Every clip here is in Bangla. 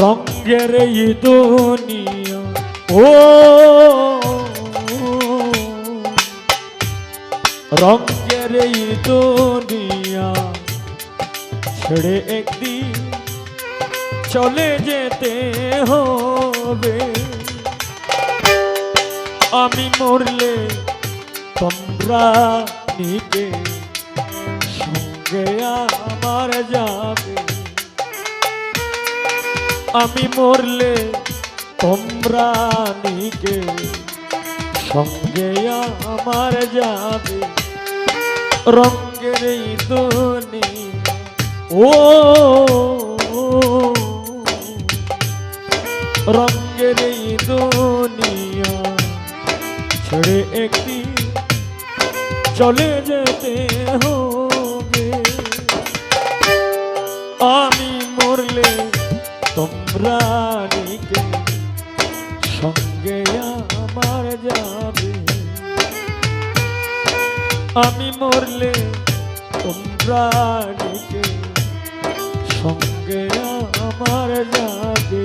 রঙ্গের দুনিয়া, ও। রঙ্গের দুনিয়া ছেড়ে একদিন চলে যেতে হবে। আমি মরলে তোমরা নিবে সঙ্গে আমার যাবে। আমি মরলে তোমরা নিকে সঙ্গে আমার যাবে। রঙ্গের এই দুনিয়া ও রঙ্গের এই দুনিয়া ছেড়ে একটি চলে যেতে হবে। আমি তোমরা নিকে সঙ্গে আমার যাবে। আমি মরলে তোমরা সঙ্গে আমার যাবে?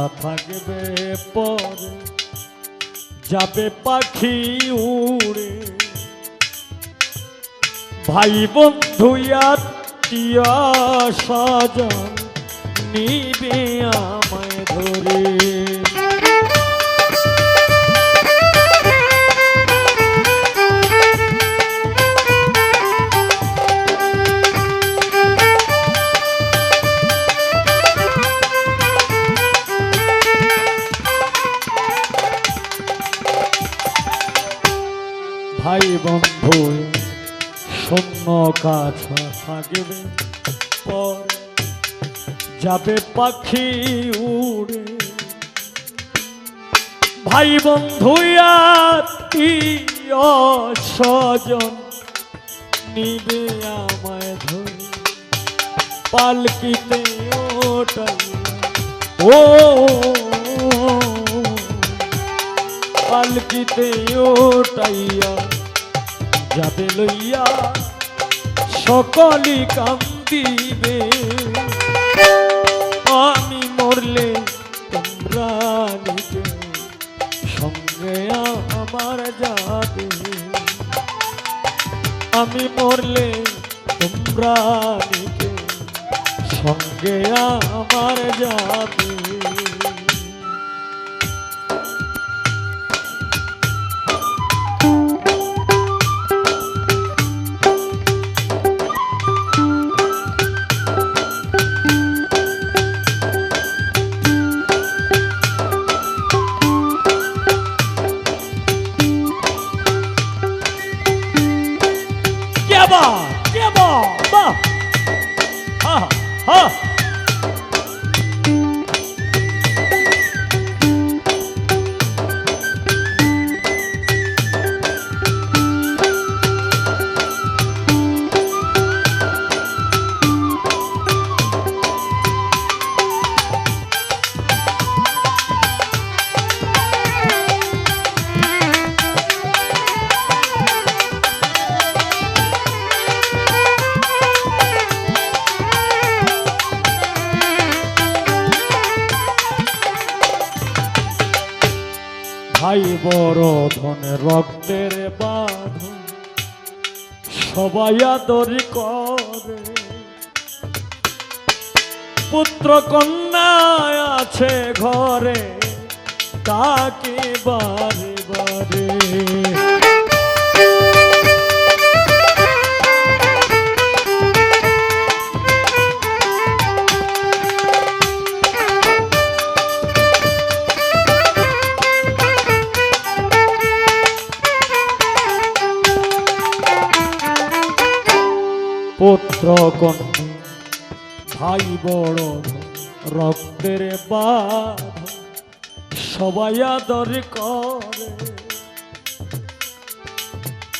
খাঁচা থাকবে পরে যাবে পাখি উড়ে। ভাই বন্ধু আত্মীয় স্বজন নিবে আমায় ধরে। বন্ধু শূন্য কাছা থাকবে পর যাবে পাখি উড়ে। ভাই বন্ধু স্বজন নিবে আমায় ধরে। পালকিতে ওটাই ও, পালকিতে ওটাইয়া যাবে লইয়া সকলি কান্দিবে। আমি মরলে তোমরা নিতে সঙ্গে আমার যাবে। আমি মরলে তোমরা নিতে সঙ্গে আমার যাবে। ভাই বড় ধনে, রক্তের বাঁধন। সবাই আদর করে। পুত্র কন্যা আছে ঘরে, তাকে বারে বারে। পুত্র ভাই বড় রক্তের বাঁধন সবাই আদর করে।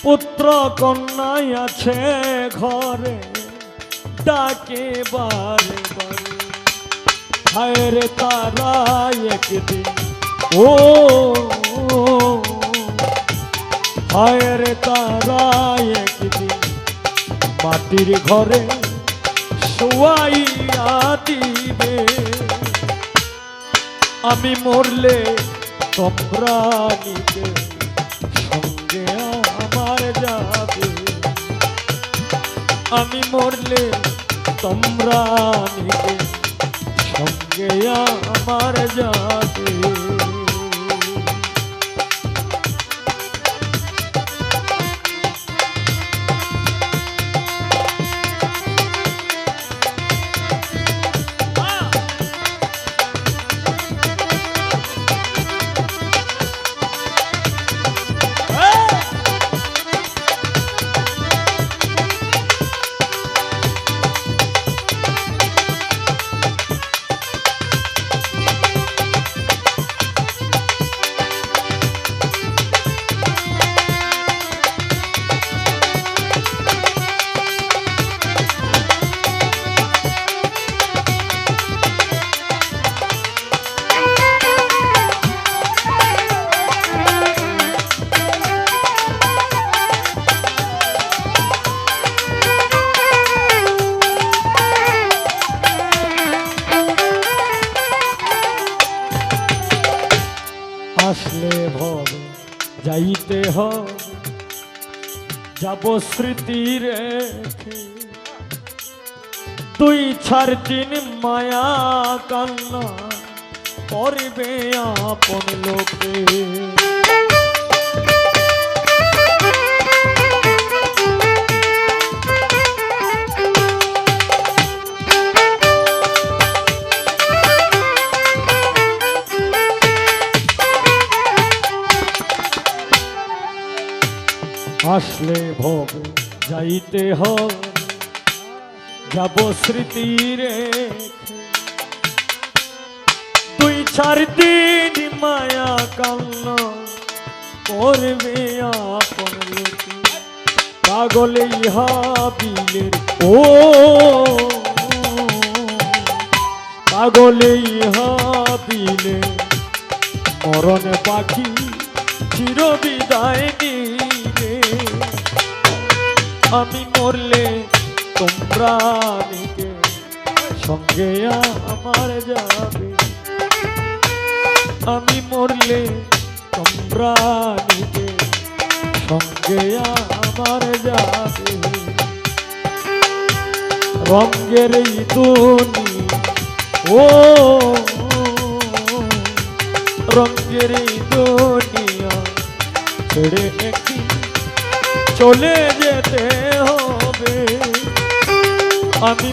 পুত্র কন্যাই আছে ঘরে, ডাকে বারে বারে। হায় রে তারা একদিন, ও হায় রে তারা একদিন মাটির ঘরে শোয়াইয়া দিবে। আমি মরলে তোমরা নিবে সঙ্গে আমার যাবে। আমি মরলে তোমরা নিবে সঙ্গে আমার যাবে। যাব স্মৃতি রে। তুই ছাড় তিন মায়া কান্না করবে আপন লোকে। আসলে ভবে যাইতে হবে যাব স্মৃতি রেখে। তুই ছাড় দিন মায়া কান্না করবে আপন পাগলে ইহা ও পাগলে ইহা বিলে মরণ পাখি চির বিদায় নিবে আমি মরলে তোমরা নিকে সঙ্গে আমার যাবে। আমি মরলে তোমরা নিকে সঙ্গে আমার যাবে। রঙ্গের দুনি ও, রঙ্গের দুনিয়া ছেড়ে একটি চলে যেতে হবে। আমি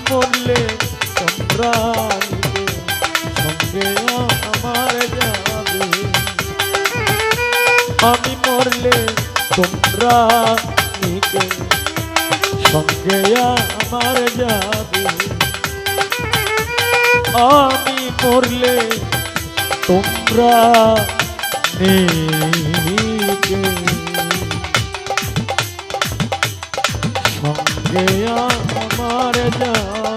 নিবে, সঙ্গে আমার যাবে। আমি মরলে তোমরা নিকে সঙ্গে আমার যাবে। আমি মরলে তোমরা নিকে সঙ্গে আমার যাবে